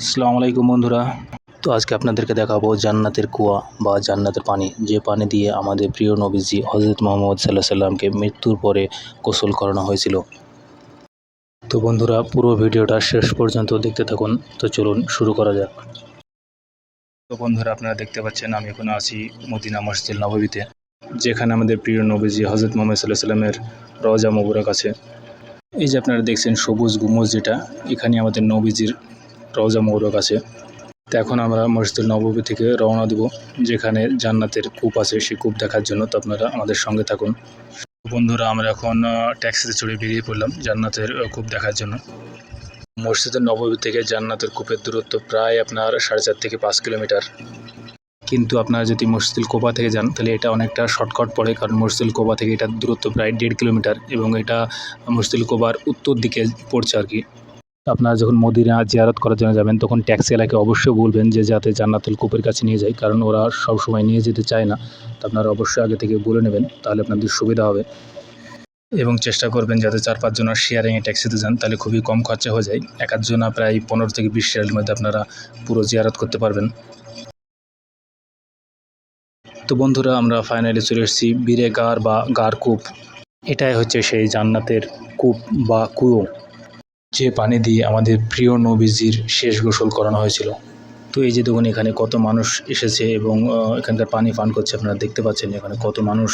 আসসালামু আলাইকুম বন্ধুরা। তো আজকে আপনাদেরকে দেখাবো জান্নাতের কুয়া বা জান্নাতের পানি। যে পানি দিয়ে আমাদের প্রিয় নবীজি হজরত মোহাম্মদ সাল্লাহ সাল্লামকে মৃত্যুর পরে গোসল করানো হয়েছিল। তো বন্ধুরা, পুরো ভিডিওটা শেষ পর্যন্ত দেখতে থাকুন। তো চলুন শুরু করা যাক। তো বন্ধুরা, আপনারা দেখতে পাচ্ছেন আমি এখন আছি মদিনা মসজিদ নববীতে, যেখানে আমাদের প্রিয় নবীজি হজরত মোহাম্মদ সাল্লাহ সাল্লামের রজা মুবরাক আছে। এই যে আপনারা দেখছেন সবুজ গুমজ যেটা, এখানে আমাদের নবীজির রওজা মৌরক আছে। তো এখন আমরা মসজিদুল নববী থেকে রওনা দেব, যেখানে জান্নাতের কূপ আছে, সেই কূপ দেখার জন্য। তো আপনারা আমাদের সঙ্গে থাকুন। বন্ধুরা, আমরা এখন ট্যাক্সিতে চড়ে বেরিয়ে পড়লাম জান্নাতের কূপ দেখার জন্য। মসজিদের নববী থেকে জান্নাতের কূপের দূরত্ব প্রায় আপনার সাড়ে চার থেকে পাঁচ কিলোমিটার। কিন্তু আপনারা যদি মসজিদুল কোবা থেকে যান, তাহলে এটা অনেকটা শর্টকাট পড়ে, কারণ মসজিদুল কোবা থেকে এটার দূরত্ব প্রায় দেড় কিলোমিটার এবং এটা মসজিদুল কোবার উত্তর দিকে পড়ছে আর কি। আপনারা যখন মদিনা জিয়ারত করার জন্য যাবেন, তখন ট্যাক্সি এলাকে অবশ্যই বলবেন যে যাতে জান্নাতুল কূপের কাছে নিয়ে যায়, কারণ ওরা সব সময় নিয়ে যেতে চায় না। তো আপনারা অবশ্যই আগে থেকে বলে নেবেন, তাহলে আপনাদের সুবিধা হবে। এবং চেষ্টা করবেন যাতে চার পাঁচজন শেয়ারিংয়ে ট্যাক্সিতে যান, তাহলে খুবই কম খরচা হয়ে যায়। এক আধজনা প্রায় পনেরো থেকে বিশ শেয়ারের মধ্যে আপনারা পুরো জিয়ারত করতে পারবেন। তো বন্ধুরা, আমরা ফাইনালি চলে এসেছি বীরে গার বা গার কূপ। এটাই হচ্ছে সেই জান্নাতের কূপ বা কুয়ো। যে পানি দিয়ে আমাদের প্রিয় নবীজির শেষ গোসল করানো হয়েছিল। তো এই যে দেখুন, এখানে কত মানুষ এসেছে এবং এখানকার পানি পান করছে। আপনারা দেখতে পাচ্ছেন এখানে কত মানুষ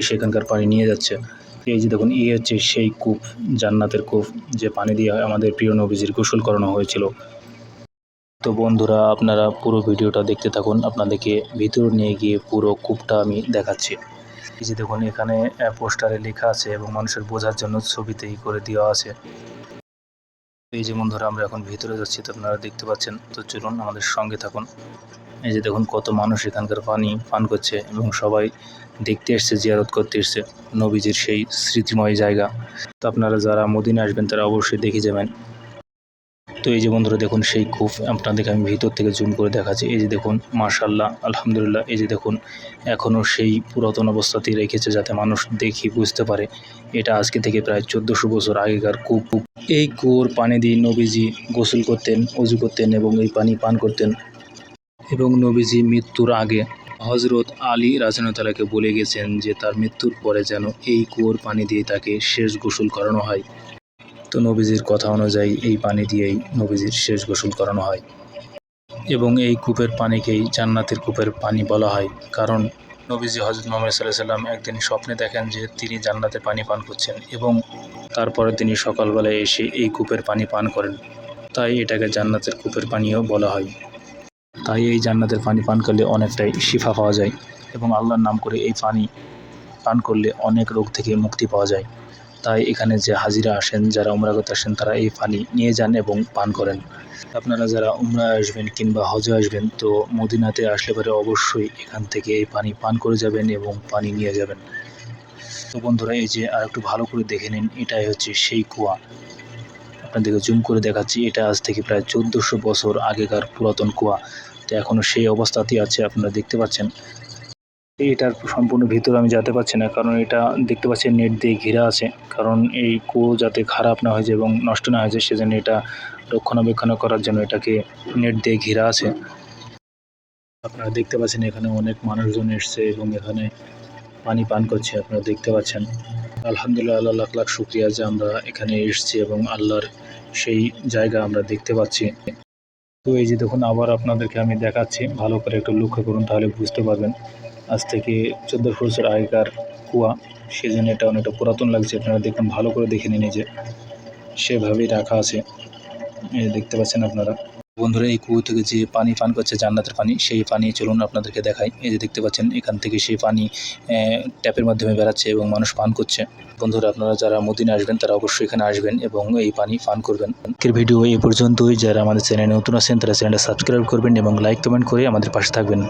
এসে এখানকার পানি নিয়ে যাচ্ছে। এই যে দেখুন, এই হচ্ছে সেই কূপ, জান্নাতের কূপ, যে পানি দিয়ে আমাদের প্রিয় নবীজির গোসল করানো হয়েছিল। তো বন্ধুরা, আপনারা পুরো ভিডিওটা দেখতে থাকুন। আপনাদেরকে ভিতর নিয়ে গিয়ে পুরো কূপটা আমি দেখাচ্ছি। এই যে দেখুন, এখানে পোস্টারে লেখা আছে এবং মানুষের বোঝার জন্য ছবিতেই করে দেওয়া আছে। এই যে বন্ধুরা, আমরা এখন ভিতরে যাচ্ছি, তো আপনারা দেখতে পাচ্ছেন। তো চলুন আমাদের সঙ্গে থাকুন। এই যে দেখুন, কত মানুষ এখানকার পানি পান করছে এবং সবাই দেখতে এসছে, জিয়ারত করতে এসছে নবীজির সেই স্মৃতিময় জায়গা। তো আপনারা যারা মদিনে আসবেন, তারা অবশ্যই দেখে যাবেন। তো এই যে বন্ধুরা দেখুন, সেই কূপ আপনাদেরকে আমি ভিতর থেকে জুম করে দেখাচ্ছি। এই যে দেখুন মার্শাল্লাহ আলহামদুলিল্লাহ, এই যে দেখুন, এখনও সেই পুরাতন অবস্থাতেই রেখেছে যাতে মানুষ দেখি, বুঝতে পারে। এটা আজকে থেকে প্রায় চোদ্দোশো বছর আগেকার কূপ। এই কুয়োর পানি দিয়ে নবীজি গোসল করতেন অজু করতেন এবং এই পানি পান করতেন। এবং নবীজি মৃত্যুর আগে হজরত আলী রাজনতালাকে বলে গেছেন যে, তার মৃত্যুর পরে যেন এই কুয়োর পানি দিয়ে তাকে শেষ গোসল করানো হয়। তো নবীজির কথা অনুযায়ী এই পানি দিয়েই নবীজির শেষ গোসল করানো হয়। এবং এই কূপের পানিকেই জান্নাতের কূপের পানি বলা হয়। কারণ নবীজি হজরত মোহাম্মদ সাল্লাহ সাল্লাম একদিন স্বপ্নে দেখেন যে তিনি জান্নাতে পানি পান করছেন এবং তারপরে তিনি সকালবেলায় এসে এই কূপের পানি পান করেন। তাই এটাকে জান্নাতের কূপের পানিও বলা হয়। তাই এই জান্নাতের পানি পান করলে অনেকটাই শিফা পাওয়া যায় এবং আল্লাহর নাম করে এই পানি পান করলে অনেক রোগ থেকে মুক্তি পাওয়া যায়। তাই এখানে যে হাজিরা আসেন, যারা উমরা করতে আসেন, তারা এই পানি নিয়ে যান এবং পান করেন। আপনারা যারা উমরা আসবেন কিংবা হজে আসবেন, তো মদিনাতে আসলে পরে অবশ্যই এখান থেকে এই পানি পান করে যাবেন এবং পানি নিয়ে যাবেন। তো বন্ধুরা, এই যে আর একটু ভালো করে দেখে নিন, এটাই হচ্ছে সেই কুয়া। আপনাদেরকে জুম করে দেখাচ্ছি, এটা আজ থেকে প্রায় চোদ্দোশো বছর আগেকার পুরাতন কুয়া। তো এখনও সেই অবস্থাতেই আছে, আপনারা দেখতে পাচ্ছেন। এটার সম্পূর্ণ ভিতরে আমি যেতে পারছি না, কারণ এটা দেখতে পাচ্ছি নেট দিয়ে ঘেরা আছে। কারণ এই কুয়ো যাতে খারাপ না হয়ে যায় এবং নষ্ট না হয়ে যায়, সেজন্য এটা রক্ষণাবেক্ষণ করার জন্য এটাকে নেট দিয়ে ঘেরা আছে। আপনারা দেখতে পাচ্ছেন এখানে অনেক মানুষজন এসছে এবং এখানে পানি পান করছে, আপনারা দেখতে পাচ্ছেন। আলহামদুলিল্লাহ, আল্লাহ লাখ লাখ শুক্রিয়া যে আমরা এখানে এসেছি এবং আল্লাহর সেই জায়গা আমরা দেখতে পাচ্ছি। তো এই যে দেখুন, আবার আপনাদেরকে আমি দেখাচ্ছি, ভালো করে একটু লক্ষ্য করুন, তাহলে বুঝতে পারবেন। আজ থেকে চোদ্দোশো বছর আগেকার কুয়া, সেজন্য এটা অনেকটা পুরাতন লাগছে। আপনারা দেখুন ভালো করে দেখে নিন যে, সেভাবেই রাখা আছে। দেখতে পাচ্ছেন আপনারা। বন্ধুরা, এই কুয়ো থেকে যে পানি পান করছে জান্নাতের পানি, সেই পানি চলুন আপনাদেরকে দেখাই। এই যে দেখতে পাচ্ছেন, এখান থেকে সেই পানি ট্যাপের মাধ্যমে বেরাচ্ছে এবং মানুষ পান করছে। বন্ধুরা, আপনারা যারা মদিনে আসবেন, তারা অবশ্যই এখানে আসবেন এবং এই পানি পান করবেন। আজকের ভিডিও এই পর্যন্তই। যারা আমাদের চ্যানেলে নতুন আছেন, তারা চ্যানেলটা সাবস্ক্রাইব করবেন এবং লাইক কমেন্ট করে আমাদের পাশে থাকবেন।